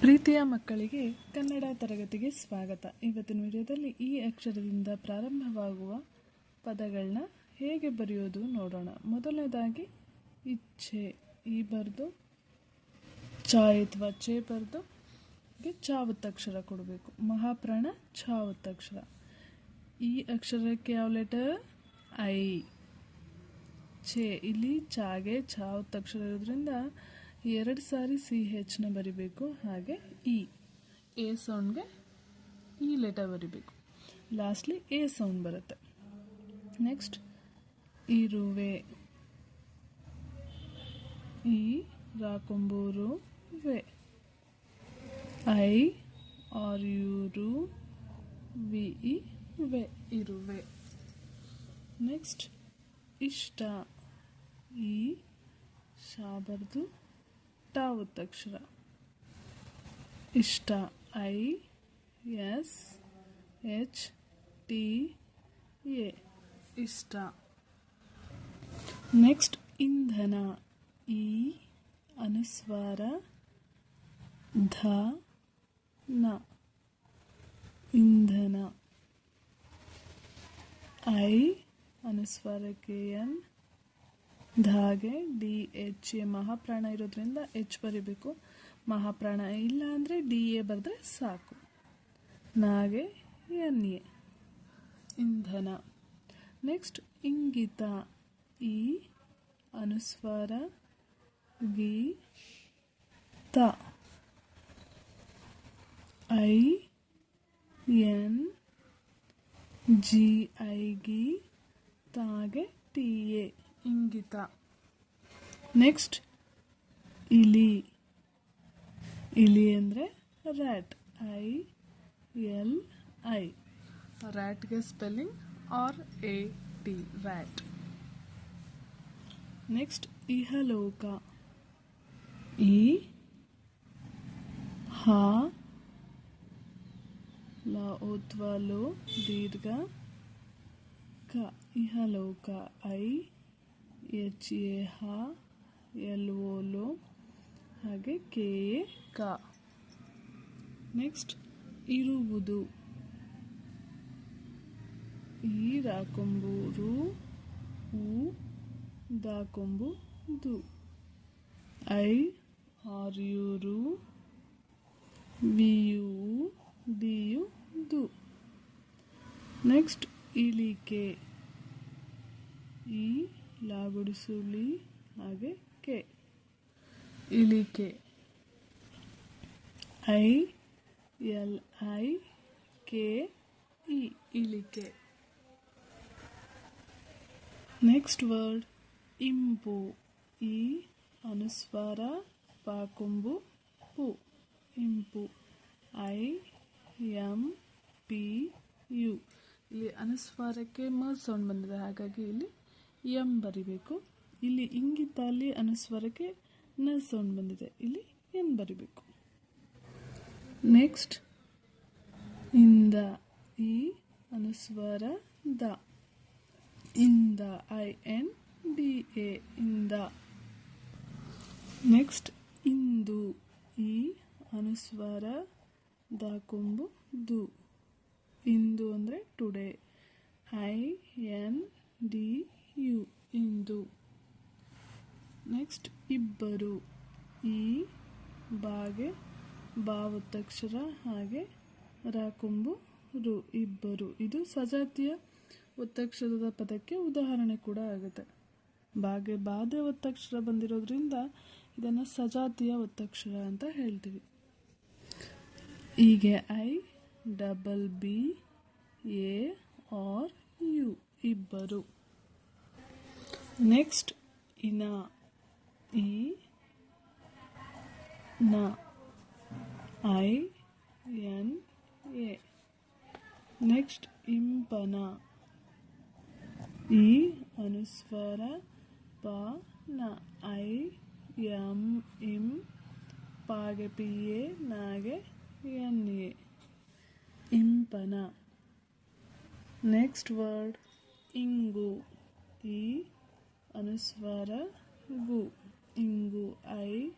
ಪ್ರೀತಿಯ ಮಕ್ಕಳಿಗೆ ಕನ್ನಡ ತರಗತಿಗೆ ಸ್ವಾಗತ. ಇವತ್ತಿನ ವಿಡಿಯೋದಲ್ಲಿ ಈ ಅಕ್ಷರದಿಂದ ಪ್ರಾರಂಭವಾಗುವ ಪದಗಳನ್ನ ಹೇಗೆ ಬರೆಯೋದು ನೋಡೋಣ. ಮೊದಲನೇದಾಗಿ, ಇಚ್ಛೆ. ಈ ಬರೆದು, ಚ ಅಥವಾ ಚೆ ಬರೆದು, ಗೆ ಚ ಕೊಡಬೇಕು. ಮಹಾಪ್ರಾಣ ಛ ಒತ್ತಕ್ಷರ ಈ ಅಕ್ಷರಕ್ಕೆ ಯಾವ ಲೆಟರ್? ಐ. ಛೆ. ಇಲ್ಲಿ ಚಾಗೆ ಛ ಒತ್ತಕ್ಷರ ಇರೋದ್ರಿಂದ ಎರಡು ಸಾರಿ ಸಿ ಹೆಚ್ನ ಬರಿಬೇಕು, ಹಾಗೆ ಇ. ಎ ಸೌಂಡ್ಗೆ ಇ ಲೆಟರ್ ಬರಿಬೇಕು. ಲಾಸ್ಟ್ಲಿ ಎ ಸೌಂಡ್ ಬರುತ್ತೆ. ನೆಕ್ಸ್ಟ್ ಇರುವೆ. ಇ ರಾಕೊಂಬೂರು ವೆ I R U V E ವೆ ಇರುವೆ. ನೆಕ್ಸ್ಟ್ ಇಷ್ಟ. ಈ ಶಾ ಬರೆದು ಟ ಒತ್ತಕ್ಷರ ಇಷ್ಟ. I. S. H. T. A. ಇಷ್ಟ. ನೆಕ್ಸ್ಟ್ ಇಂಧನ. ಈ. ಅನುಸ್ವಾರ. ಧ. ನ. ಇಂಧನ. ಐ. ಅನುಸ್ವಾರಕ್ಕೆ ಎನ್. ಧಾಗೆ ಡಿ ಎಚ್ ಎ ಮಹಾಪ್ರಾಣ ಇರೋದ್ರಿಂದ ಎಚ್ ಬರಿಬೇಕು. ಮಹಾಪ್ರಾಣ ಇಲ್ಲ ಅಂದರೆ ಡಿ ಎ ಬರೆದ್ರೆ ಸಾಕು. ನಾಗೆ ಎನ್ ಎ. ಇಂಧನ. ನೆಕ್ಸ್ಟ್ ಇಂಗಿತ. ಈ ಅನುಸ್ವಾರ ಗಿ ತ. ಐ ಎನ್ ಜಿ ಐ ಗಿ ತಾಗೆ ಟಿ ಎ. ಇಂಗಿತ. ನೆಕ್ಸ್ಟ್ ಇಲಿ. ಇಲಿ ಅಂದರೆ rat I L I ರ್ಯಾಟ್ಗೆ spelling R A T rat next ಇಹಲೋಕ. ಇ ಹ ಲ ಓತ್ವಲು ದೀರ್ಘ ಕ. ಇಹಲೋಕ. ಐ ಎಚ್ ಎ ಹ ಎಲ್ ಓಲೋ ಹಾಗೆ ಕೆ ಎ ಕ ನೆಕ್ಸ್ಟ್ ಇರುವುದು. ಈ ರಾಕೊಂಬೂರು ಉ ದಾಕೊಂಬು ದು I R U V U D U ದು ನೆಕ್ಸ್ಟ್ ಇಳಿಕೆ. ಈ ಲಾಗುಡಿಸುಳಿ ಹಾಗೆ ಕೆ. ಇಳಿಕೆ I L I K E. ಇಳಿಕೆ ನೆಕ್ಸ್ಟ್ ವರ್ಡ್ ಇಂಪು ಈ ಅನುಸ್ವಾರ ಪಾಕೊಂಬು ಪು. ಇಂಪು ಐ ಎಂ ಪಿ ಯು. ಇಲ್ಲಿ ಅನುಸ್ವಾರಕ್ಕೆ ಮ ಸೌಂಡ್ ಬಂದಿದೆ ಹಾಗಾಗಿ ಇಲ್ಲಿ ಎಂ ಬರಿಬೇಕು. ಇಲ್ಲಿ ಇಂಗಿತಾಲಿ ಅನುಸ್ವರಕ್ಕೆ ನ ಸೌಂಡ್ ಬಂದಿದೆ. ಇಲ್ಲಿ ಎನ್ ಬರಿಬೇಕು. ನೆಕ್ಸ್ಟ್, ಇಂದ, ಈ ಅನುಸ್ವರ ದ. ಇಂದ, ಐ, ಎನ್, ಡಿ, ಎ, ಇಂದ. ನೆಕ್ಸ್ಟ್, ಇಂದು, ಈ ಅನುಸ್ವರ ದ ಕೊಂಬು ದು. ಇಂದು ಅಂದರೆ today. I, N, D U into. Next ಇಬ್ಬರು ಈ ಬಾಗೆ ಬಾ ಒತ್ತಕ್ಷರ ಹಾಗೆ ರಾಕೊಂಬು ರು ಇಬ್ಬರು. ಇದು ಸಜಾತಿಯ ಒತ್ತಕ್ಷರದ ಪದಕ್ಕೆ ಉದಾಹರಣೆ ಕೂಡ ಆಗುತ್ತೆ. ಬಾಗೆ ಬಾದೆ ಒತ್ತಕ್ಷರ ಬಂದಿರೋದ್ರಿಂದ ಇದನ್ನು ಸಜಾತಿಯ ಒತ್ತಕ್ಷರ ಅಂತ ಹೇಳ್ತೀವಿ. ಹೀಗೆ I, double B, A, R, U ಇಬ್ಬರು. ನೆಕ್ಸ್ಟ್ ಇನ ಇ ನ ಐ ಎನ್ ಎ. ನೆಕ್ಸ್ಟ್ ಇಂಪನ ಈ ಅನುಸ್ವಾರ ಪ ನ ಐ ಎಂ ಇಂ ಪಾಗೆ ಪಿ ಎ ನಾಗೆ ಎನ್ ಎ. ಇಂಪನ. ನೆಕ್ಸ್ಟ್ ವರ್ಡ್ ಇಂಗು ಈ ಅನುಸ್ವಾರ, ಗು, ಇಂಗು, ಐ,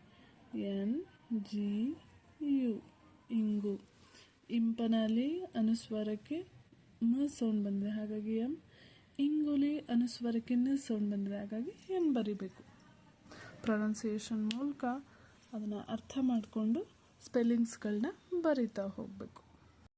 ಎನ್, ಜಿ, ಯು, ಇಂಗು. ಇಂಪನಲ್ಲಿ ಅನುಸ್ವಾರಕ್ಕೆ ಮ ಸೌಂಡ್ ಬಂದಿದೆ. ಹಾಗಾಗಿ ಎಂ. ಇಂಗುಲಿ ಅನುಸ್ವಾರಕ್ಕೆ ನ ಸೌಂಡ್ ಬಂದಿದೆ. ಹಾಗಾಗಿ ಎಂ ಬರಿಬೇಕು. ಪ್ರೊನೌನ್ಸಿಯೇಷನ್ ಮೂಲಕ ಅದನ್ನು ಅರ್ಥ ಮಾಡಿಕೊಂಡು ಸ್ಪೆಲ್ಲಿಂಗ್ಸ್ಗಳನ್ನ ಬರಿತಾ ಹೋಗಬೇಕು.